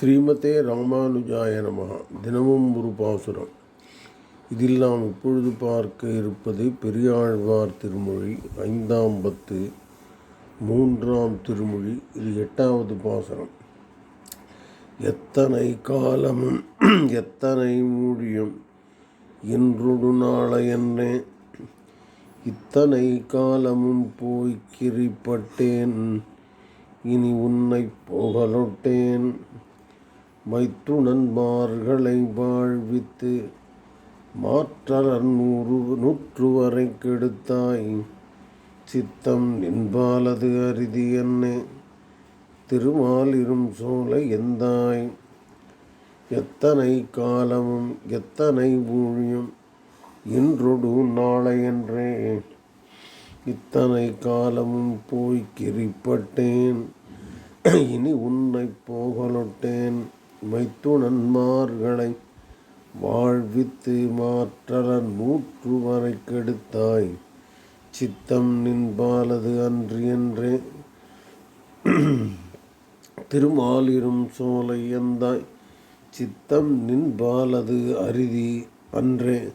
ஸ்ரீமதே ராமானுஜாய நமஹ. தினமும் ஒரு பாசுரம். இதில் நாம் இப்பொழுது பார்க்க இருப்பது பெரியாழ்வார் திருமொழி ஐந்தாம் பத்து மூன்றாம் திருமொழி. இது எட்டாவது பாசுரம். எத்தனை காலமும் எத்தனை மூழியும் இன்றொடு நாளையன்னே இத்தனை காலமும் போய் கிரிப்பட்டேன் இனி உன்னை புகழொட்டேன். மைத்துணன்மார்களை வாழ்வித்து மாற்றலர் நூறு நூற்று வரை கெடுத்தாய். சித்தம் நின்பாலது அரிதி என்னே? திருமாலிரும் சோலை எந்தாய்? எத்தனை காலமும் எத்தனை ஊழியம் இன்றொடு நாளையன்றே இத்தனை காலமும் போய் கிரிப்பட்டேன். இனி உன்னை போகலொட்டேன். மைத்துணன்மார்களை வாழ்வித்து மாற்றலர் நூற்று வரை கெடுத்தாய். சித்தம் நின்பாலது அன்று என்றே. திருமாலிரும் சோலை எந்தாய். சித்தம் நின்பாலது அரிதி அன்றே.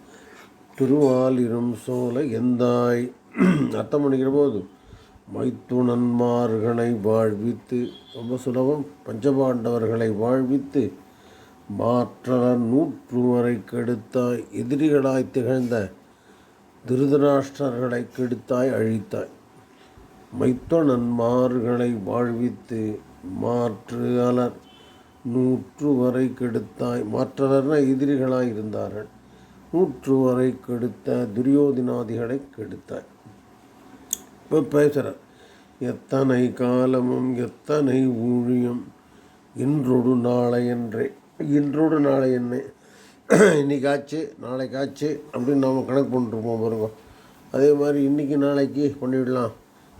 திருவாலிரும் சோலை எந்தாய். அர்த்தம் பண்ணிக்கிற போது மைத்துணன்மார்களை வாழ்வித்து ரொம்ப சுலபம் பஞ்சபாண்டவர்களை வாழ்வித்து மாற்றலன் நூற்று வரை கெடுத்தாய் எதிரிகளாய் திகழ்ந்த திருதராஷ்டர்களை கெடுத்தாய் அழித்தாய். மைத்துணன்மார்களை வாழ்வித்து மாற்று அலர் நூற்று வரை கெடுத்தாய் மாற்றலர்னா எதிரிகளாய் இருந்தார்கள். நூற்று வரை கெடுத்த துரியோதினாதிகளை கெடுத்தாய். இப்போ பேசுகிறார் எத்தனை காலமும் எத்தனை ஊழியம் இன்றொடு நாளை என்றே. இன்றொடு நாளை என்ன? இன்றைக்காச்சு நாளைக்காச்சு அப்படின்னு நாம் கணக்கு பண்ணிருப்போம் பாருங்க. அதே மாதிரி இன்றைக்கி நாளைக்கு பண்ணிவிடலாம்.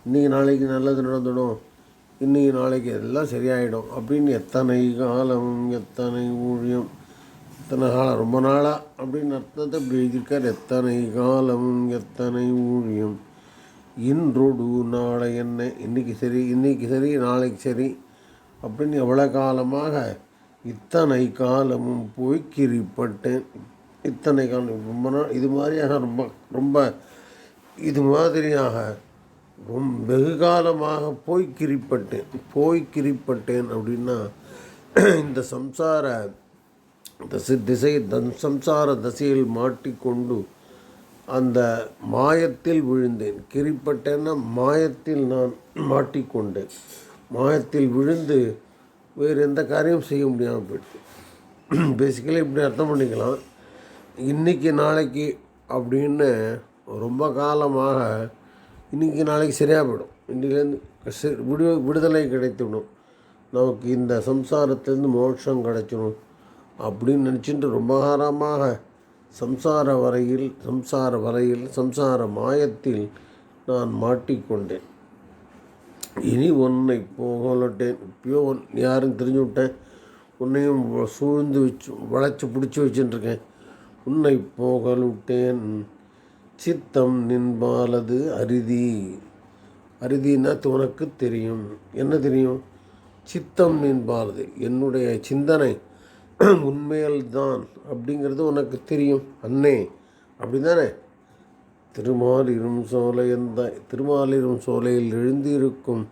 இன்றைக்கி நாளைக்கு நல்லது நடந்துடும். இன்றைக்கி நாளைக்கு எல்லாம் சரியாயிடும். அப்படின்னு எத்தனை காலம் எத்தனை ஊழியம் எத்தனை காலம் ரொம்ப நாளாக அப்படின்னு அர்த்தத்தை இப்படி எழுதியிருக்கார். எத்தனை காலம் எத்தனை ஊழியம் இன்றோடு நாளை என்ன? இன்றைக்கி சரி இன்றைக்கி சரி நாளைக்கு சரி. அப்படின்னு எவ்வளோ காலமாக இத்தனை காலமும் போய் கிரிப்பட்டேன் இத்தனை காலம் ரொம்ப நாள் இது மாதிரியாக ரொம்ப ரொம்ப இது மாதிரியாக ரொம்ப வெகு காலமாக போய் கிரிப்பட்டேன் போய் கிரிப்பட்டேன் அப்படின்னா இந்த சம்சார தசை திசை தன் சம்சார தசையில் மாட்டிக்கொண்டு அந்த மாயத்தில் விழுந்தேன். கிரிப்பட்டேன்னா மாயத்தில் நான் மாட்டிக்கொண்டேன் மாயத்தில் விழுந்து வேறு எந்த காரியம் செய்ய முடியாமல் போயிடுச்சு. பேசிக்கலி இப்படி அர்த்தம் பண்ணிக்கலாம். இன்றைக்கி நாளைக்கு அப்படின்னு ரொம்ப காலமாக இன்றைக்கி நாளைக்கு சரியாக போயிடும். இன்றைக்கிலேருந்து விடு விடுதலை கிடைத்துவிடும். நமக்கு இந்த சம்சாரத்திலேருந்து மோட்சம் கிடைச்சிடும் அப்படின்னு நினச்சிட்டு ரொம்ப காலமாக சம்சார வரையில் சம்சார வரையில் சம்சார மாயத்தில் நான் மாட்டிக்கொண்டேன். இனி உன்னை போகலட்டேன் இப்பயோ யாரும் தெரிஞ்சு விட்டேன் உன்னையும் சூழ்ந்து வச்சு வளைச்சி பிடிச்சி வச்சுட்டுருக்கேன். உன்னை போகலுட்டேன் சித்தம் நின்பாலது அரிதி. அரிதின்னா உனக்கு தெரியும். என்ன தெரியும்? சித்தம் நின்பாலது. என்னுடைய சிந்தனை. உண்மையால்தான் அப்படிங்கிறது உனக்கு தெரியும். அன்னே அப்படி தானே திருமாலிரும் சோலை திருமாலிரும் சோலையில் எழுந்திருக்கும்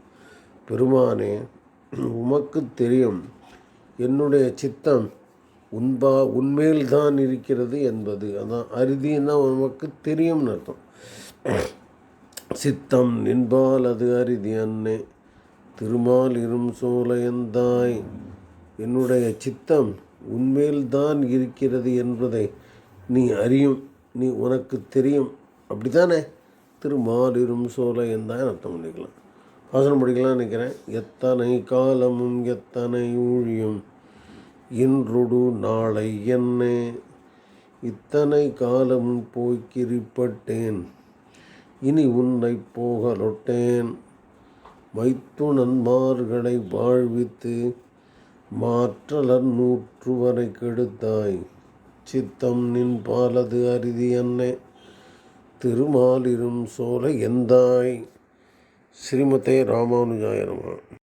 பெருமானே உமக்கு தெரியும் என்னுடைய சித்தம் உன்பா உண்மையில்தான் இருக்கிறது என்பது. அதான் அரிதின்னா உமக்கு தெரியும்னு அர்த்தம். சித்தம் நின்பால் அது அரிதி அன்னே திருமாலிரும் சோலையந்தாய் என்னுடைய சித்தம் உண்மையில்தான் இருக்கிறது என்பதை நீ அறியும் நீ உனக்கு தெரியும். அப்படி தானே திருமாலிரும் சோலையன் என்றான் அர்த்தம் பண்ணிக்கலாம். வாசனம் படிக்கலாம் நினைக்கிறேன். எத்தனை காலமும் எத்தனை ஊழியும் இன்றொடு நாளை என்ன? இத்தனை காலமும் போய்கிரிப்பட்டேன் இனி உன்னை போகலொட்டேன். மைத்துணன்மார்களை வாழ்வித்து மாற்றலர் நூற்றுவரை கெடுத்தாய். சித்தம் நின் பாலது அரிதி என்னை திருமாலிரும் சோலை எந்தாய். ஸ்ரீமதே ராமானுஜாயனமா